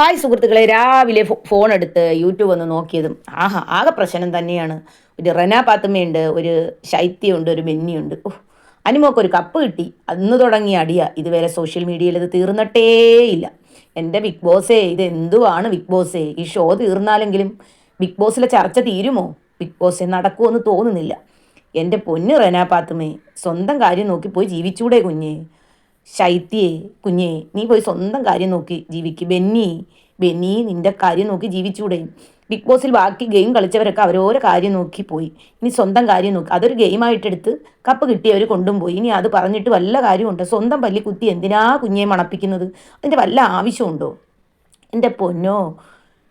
Hi സുഹൃത്തുക്കളെ രാവിലെ phone എടുത്ത് യൂട്യൂബ് ഒന്ന് നോക്കിയതും ആഹാ ആകെ പ്രശ്നം തന്നെയാണ്. ഒരു റന പാത്തുമ്മയുണ്ട് ഒരു ശൈത്യമുണ്ട് ഒരു മെന്നിയുണ്ട് അനുമോക്ക് ഒരു കപ്പ് കിട്ടി. അന്ന് തുടങ്ങിയ അടിയ. ഇതുവരെ സോഷ്യൽ മീഡിയയിൽ ഇത് തീർന്നിട്ടേയില്ല എന്റെ ബിഗ് ബോസേ ഇത് എന്തുവാണ് ബിഗ് ബോസേ? ഈ ഷോ തീർന്നാലെങ്കിലും ബിഗ് ബോസിലെ ചർച്ച തീരുമോ? ബിഗ് ബോസേ നടക്കുമെന്ന് തോന്നുന്നില്ല. എന്റെ പൊന്ന് റന പാത്തുമ്മേ സ്വന്തം കാര്യം നോക്കി പോയി ജീവിച്ചൂടെ കുഞ്ഞേ. ശൈത്യേ കുഞ്ഞേ നീ പോയി സ്വന്തം കാര്യം നോക്കി ജീവിക്ക്. ബെന്നി ബെന്നി നിന്റെ കാര്യം നോക്കി ജീവിച്ചൂടെ. ബിഗ് ബോസിൽ ബാക്കി ഗെയിം കളിച്ചവരൊക്കെ അവരോരോ കാര്യം നോക്കി പോയി. ഇനി സ്വന്തം കാര്യം നോക്കി. അതൊരു ഗെയിമായിട്ടെടുത്ത് കപ്പ് കിട്ടിയവർ കൊണ്ടും പോയി ഇനി അത് പറഞ്ഞിട്ട് വല്ല കാര്യമുണ്ടോ? സ്വന്തം പല്ലി കുത്തി എന്തിനാ കുഞ്ഞെ മണപ്പിക്കുന്നത്? അതിന്റെ വല്ല ആവശ്യമുണ്ടോ? എന്റെ പൊന്നോ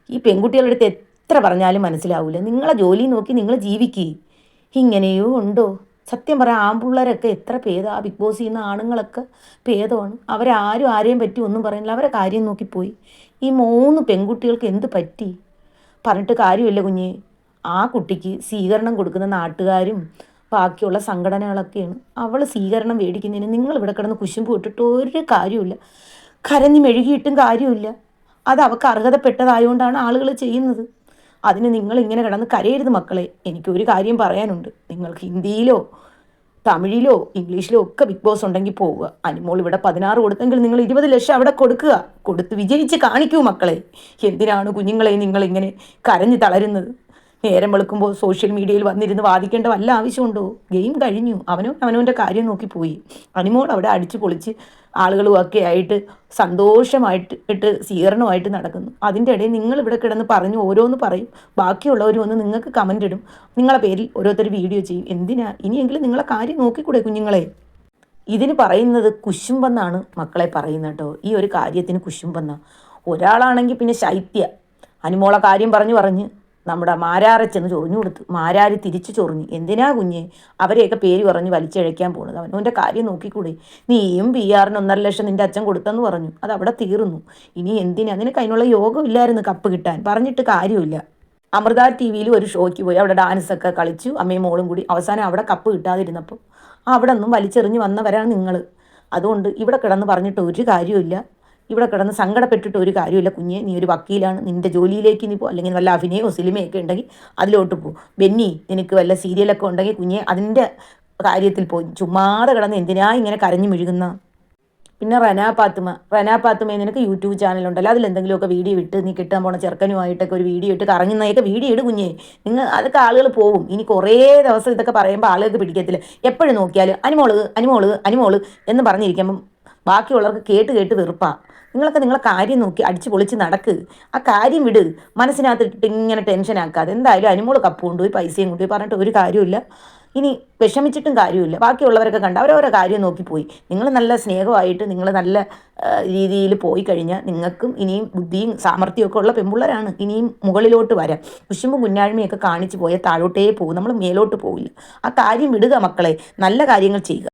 ഈ പെൺകുട്ടികളുടെ അടുത്ത് എത്ര പറഞ്ഞാലും മനസ്സിലാവില്ല നിങ്ങളെ ജോലി നോക്കി നിങ്ങൾ ജീവിക്ക്. ഇങ്ങനെയോ ഉണ്ടോ? സത്യം പറയാം ആൺപിള്ളേരൊക്കെ എത്ര ആ ബിഗ് ബോസ് ചെയ്യുന്ന ആണുങ്ങളൊക്കെ ഭേദമാണ്. അവരാരും ആരെയും പറ്റി ഒന്നും പറയുന്നില്ല. അവരെ കാര്യം നോക്കിപ്പോയി ഈ മൂന്ന് പെൺകുട്ടികൾക്ക് എന്ത് പറ്റി? പറഞ്ഞിട്ട് കാര്യമില്ല കുഞ്ഞ്. ആ കുട്ടിക്ക് സ്വീകരണം കൊടുക്കുന്ന നാട്ടുകാരും ബാക്കിയുള്ള സംഘടനകളൊക്കെയാണ്. അവൾ സ്വീകരണം മേടിക്കുന്നതിന് നിങ്ങൾ ഇവിടെ കിടന്ന് കുശുമ്പ് ഇട്ടിട്ട് ഒരു കാര്യമില്ല കരഞ്ഞ് മെഴുകിയിട്ടും കാര്യമില്ല അത് അവൾക്ക് അർഹതപ്പെട്ടതായതുകൊണ്ടാണ് ആളുകൾ ചെയ്യുന്നത്. അതിന് നിങ്ങൾ ഇങ്ങനെ കിടന്ന് കരയരുത് മക്കളെ. എനിക്കൊരു കാര്യം പറയാനുണ്ട്. നിങ്ങൾക്ക് ഹിന്ദിയിലോ തമിഴിലോ ഇംഗ്ലീഷിലോ ഒക്കെ ബിഗ് ബോസ് ഉണ്ടെങ്കിൽ പോവുക. അനുമോൾ ഇവിടെ പതിനാറ് കൊടുത്തെങ്കിൽ നിങ്ങൾ ഇരുപത് ലക്ഷം അവിടെ കൊടുക്കുക. കൊടുത്ത് വിജയിച്ച് കാണിക്കൂ മക്കളെ. എന്തിനാണ് കുഞ്ഞുങ്ങളെ നിങ്ങൾ ഇങ്ങനെ കരഞ്ഞു തളരുന്നത്? നേരം വെളുക്കുമ്പോൾ സോഷ്യൽ മീഡിയയിൽ വന്നിരുന്ന് വാദിക്കേണ്ട വല്ല ആവശ്യമുണ്ടോ? ഗെയിം കഴിഞ്ഞു. അവനോ അവനവന്റെ കാര്യം നോക്കി പോയി. അനിമോൾ അവിടെ അടിച്ചു പൊളിച്ച് ആളുകളും ഒക്കെ ആയിട്ട് സന്തോഷമായിട്ട് ഇട്ട് സ്വീകരണമായിട്ട് നടക്കുന്നു. അതിന്റെ ഇടയിൽ നിങ്ങൾ ഇവിടെ കിടന്ന് പറഞ്ഞു ഓരോന്ന് പറയും. ബാക്കിയുള്ളവർ വന്ന് നിങ്ങൾക്ക് കമന്റ് ഇടും. നിങ്ങളെ പേരിൽ ഓരോരുത്തർ വീഡിയോ ചെയ്യും. എന്തിനാ? ഇനിയെങ്കിലും നിങ്ങളെ കാര്യം നോക്കിക്കൂടെ കുഞ്ഞുങ്ങളെ? ഇതിന് പറയുന്നത് കുശുമ്പെന്നാണ് മക്കളെ പറയുന്നത് കേട്ടോ. ഈ ഒരു കാര്യത്തിന് കുശുമ്പെന്ന ഒരാളാണെങ്കിൽ പിന്നെ ശൈത്യ. അനുമോളെ കാര്യം പറഞ്ഞു പറഞ്ഞ് നമ്മുടെ മാരാറച്ചെന്ന് ചൊറിഞ്ഞു കൊടുത്തു മാരാര് തിരിച്ചു ചൊറിഞ്ഞു. എന്തിനാ കുഞ്ഞ്? അവരെയൊക്കെ പേര് പറഞ്ഞ് വലിച്ചഴയ്ക്കാൻ പോണത്. അവനവന്റെ കാര്യം നോക്കിക്കൂടെ? നീയും പി ആറിന് ഒന്നര ലക്ഷം നിന്റെ അച്ഛൻ കൊടുത്തെന്ന് പറഞ്ഞു. അത് അവിടെ തീർന്നു. ഇനി എന്തിനാ? നിനക്ക് അതിനുള്ള യോഗം ഇല്ലായിരുന്നു കപ്പ് കിട്ടാൻ. പറഞ്ഞിട്ട് കാര്യമില്ല. അമൃത ടി വിയിൽ ഒരു ഷോയ്ക്ക് പോയി. അവിടെ ഡാൻസൊക്കെ കളിച്ചു. അമ്മയും മോളും കൂടി. അവസാനം അവിടെ കപ്പ് കിട്ടാതിരുന്നപ്പോൾ അവിടെ നിന്നും വലിച്ചെറിഞ്ഞ് വന്നവരാണ് നിങ്ങൾ അതുകൊണ്ട് ഇവിടെ കിടന്ന് പറഞ്ഞിട്ട് ഒരു കാര്യമില്ല ഇവിടെ കിടന്ന് സങ്കടപ്പെട്ടിട്ട് ഒരു കാര്യമില്ല കുഞ്ഞ് നീ ഒരു വക്കീലാണ്. നിന്റെ ജോലിയിലേക്ക് നീ പോ. അല്ലെങ്കിൽ വല്ല അഭിനയമോ സിനിമയൊക്കെ ഉണ്ടെങ്കിൽ അതിലോട്ട് പോ. ബെന്നി നിനക്ക് വല്ല സീരിയലൊക്കെ ഉണ്ടെങ്കിൽ കുഞ്ഞ് അതിന്റെ കാര്യത്തിൽ പോയി ചുമ്മാതെ കിടന്ന് എന്തിനാ ഇങ്ങനെ കരഞ്ഞു മെഴുകുന്ന? പിന്നെ റനാ പാത്തുമ റനാ പാത്തുമ നിനക്ക് യൂട്യൂബ് ചാനലുണ്ടല്ലോ അതിൽ എന്തെങ്കിലുമൊക്കെ വീഡിയോ ഇട്ട് നീ കിട്ടാൻ പോണ ചെറുക്കനുമായിട്ടൊക്കെ ഒരു വീഡിയോ ഇട്ട് കറങ്ങുന്നതൊക്കെ വീഡിയോ ഇട് കുഞ്ഞേ. നിങ്ങൾ അതൊക്കെ ആളുകൾ പോവും. ഇനി കുറേ ദിവസം ഇതൊക്കെ പറയുമ്പോൾ ആളുകൾക്ക് പിടിക്കത്തില്ല. എപ്പോഴും നോക്കിയാൽ അനിമോൾ അനിമോൾ അനിമോൾ എന്ന് പറഞ്ഞിരിക്കുമ്പം ബാക്കിയുള്ളവർക്ക് കേട്ട് കേട്ട് വെറുപ്പാ. നിങ്ങളൊക്കെ നിങ്ങളെ കാര്യം നോക്കി അടിച്ച് പൊളിച്ച് നടക്ക്. ആ കാര്യം വിട്. മനസ്സിനകത്തിട്ട് ഇങ്ങനെ ടെൻഷൻ ആക്കാതെ. എന്തായാലും അനുമോൾ കപ്പ് കൊണ്ടുപോയി പൈസയും കൊണ്ടുപോയി പറഞ്ഞിട്ട് ഒരു കാര്യമില്ല ഇനി വിഷമിച്ചിട്ടും കാര്യമില്ല ബാക്കിയുള്ളവരൊക്കെ കണ്ട് അവരോരോ കാര്യം നോക്കിപ്പോയി നിങ്ങൾ നല്ല സ്നേഹമായിട്ട് നിങ്ങൾ നല്ല രീതിയിൽ പോയി കഴിഞ്ഞാൽ നിങ്ങൾക്കും ഇനിയും ബുദ്ധിയും സാമർഥ്യമൊക്കെ ഉള്ള പെൺപിള്ളേരാണ്. ഇനിയും മുകളിലോട്ട് വരാം. കുശുമ്പും കുഞ്ഞാഴ്മയൊക്കെ കാണിച്ചു പോയാൽ താഴോട്ടേ പോകും. നമ്മൾ മേലോട്ട് പോവില്ല. ആ കാര്യം വിടുക മക്കളെ. നല്ല കാര്യങ്ങൾ ചെയ്യുക.